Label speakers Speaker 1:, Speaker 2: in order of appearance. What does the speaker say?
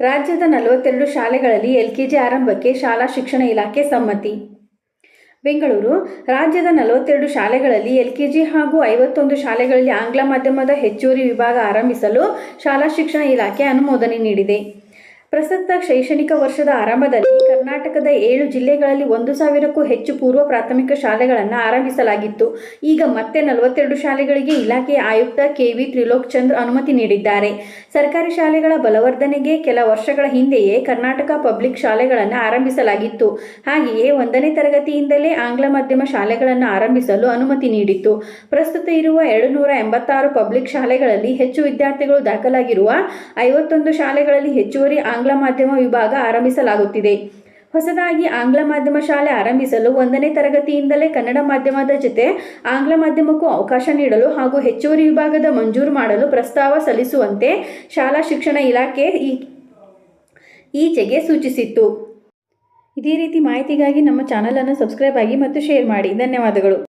Speaker 1: ರಾಜ್ಯದ ನಲವತ್ತೆರಡು ಶಾಲೆಗಳಲ್ಲಿ ಎಲ್ಕೆಜಿ ಆರಂಭಕ್ಕೆ ಶಾಲಾ ಶಿಕ್ಷಣ ಇಲಾಖೆ ಸಮ್ಮತಿ. ಬೆಂಗಳೂರು, ರಾಜ್ಯದ ನಲವತ್ತೆರಡು ಶಾಲೆಗಳಲ್ಲಿ ಎಲ್ಕೆಜಿ ಹಾಗೂ ಐವತ್ತೊಂದು ಶಾಲೆಗಳಲ್ಲಿ ಆಂಗ್ಲ ಮಾಧ್ಯಮದ ಹೆಚ್ಚುವರಿ ವಿಭಾಗ ಆರಂಭಿಸಲು ಶಾಲಾ ಶಿಕ್ಷಣ ಇಲಾಖೆ ಅನುಮೋದನೆ ನೀಡಿದೆ. ಪ್ರಸಕ್ತ ಶೈಕ್ಷಣಿಕ ವರ್ಷದ ಆರಂಭದಲ್ಲಿ ಕರ್ನಾಟಕದ ಏಳು ಜಿಲ್ಲೆಗಳಲ್ಲಿ ಒಂದು ಸಾವಿರಕ್ಕೂ ಹೆಚ್ಚು ಪೂರ್ವ ಪ್ರಾಥಮಿಕ ಶಾಲೆಗಳನ್ನು ಆರಂಭಿಸಲಾಗಿತ್ತು. ಈಗ ಮತ್ತೆ ನಲವತ್ತೆರಡು ಶಾಲೆಗಳಿಗೆ ಇಲಾಖೆಯ ಆಯುಕ್ತ ಕೆವಿ ತ್ರಿಲೋಕ್ ಚಂದ್ರ ಅನುಮತಿ ನೀಡಿದ್ದಾರೆ. ಸರ್ಕಾರಿ ಶಾಲೆಗಳ ಬಲವರ್ಧನೆಗೆ ಕೆಲ ವರ್ಷಗಳ ಹಿಂದೆಯೇ ಕರ್ನಾಟಕ ಪಬ್ಲಿಕ್ ಶಾಲೆಗಳನ್ನು ಆರಂಭಿಸಲಾಗಿತ್ತು. ಹಾಗೆಯೇ ಒಂದನೇ ತರಗತಿಯಿಂದಲೇ ಆಂಗ್ಲ ಮಾಧ್ಯಮ ಶಾಲೆಗಳನ್ನು ಆರಂಭಿಸಲು ಅನುಮತಿ ನೀಡಿತ್ತು. ಪ್ರಸ್ತುತ ಇರುವ ಎರಡು ನೂರ ಎಂಬತ್ತಾರು ಪಬ್ಲಿಕ್ ಶಾಲೆಗಳಲ್ಲಿ ಹೆಚ್ಚು ವಿದ್ಯಾರ್ಥಿಗಳು ದಾಖಲಾಗಿರುವ ಐವತ್ತೊಂದು ಶಾಲೆಗಳಲ್ಲಿ ಹೆಚ್ಚುವರಿ ಆಂಗ್ಲ ಮಾಧ್ಯಮ ವಿಭಾಗ ಆರಂಭಿಸಲಾಗುತ್ತಿದೆ. ಹೊಸದಾಗಿ ಆಂಗ್ಲ ಮಾಧ್ಯಮ ಶಾಲೆ ಆರಂಭಿಸಲು ಒಂದನೇ ತರಗತಿಯಿಂದಲೇ ಕನ್ನಡ ಮಾಧ್ಯಮದ ಜೊತೆ ಆಂಗ್ಲ ಮಾಧ್ಯಮಕ್ಕೂ ಅವಕಾಶ ನೀಡಲು ಹಾಗೂ ಹೆಚ್ಚುವರಿ ವಿಭಾಗದ ಮಂಜೂರು ಮಾಡಲು ಪ್ರಸ್ತಾವ ಸಲ್ಲಿಸುವಂತೆ ಶಾಲಾ ಶಿಕ್ಷಣ ಇಲಾಖೆ ಈಚೆಗೆ ಸೂಚಿಸಿತ್ತು. ಇದೇ ರೀತಿ ಮಾಹಿತಿಗಾಗಿ ನಮ್ಮ ಚಾನಲನ್ನು ಸಬ್ಸ್ಕ್ರೈಬ್ ಆಗಿ ಮತ್ತು ಶೇರ್ ಮಾಡಿ. ಧನ್ಯವಾದಗಳು.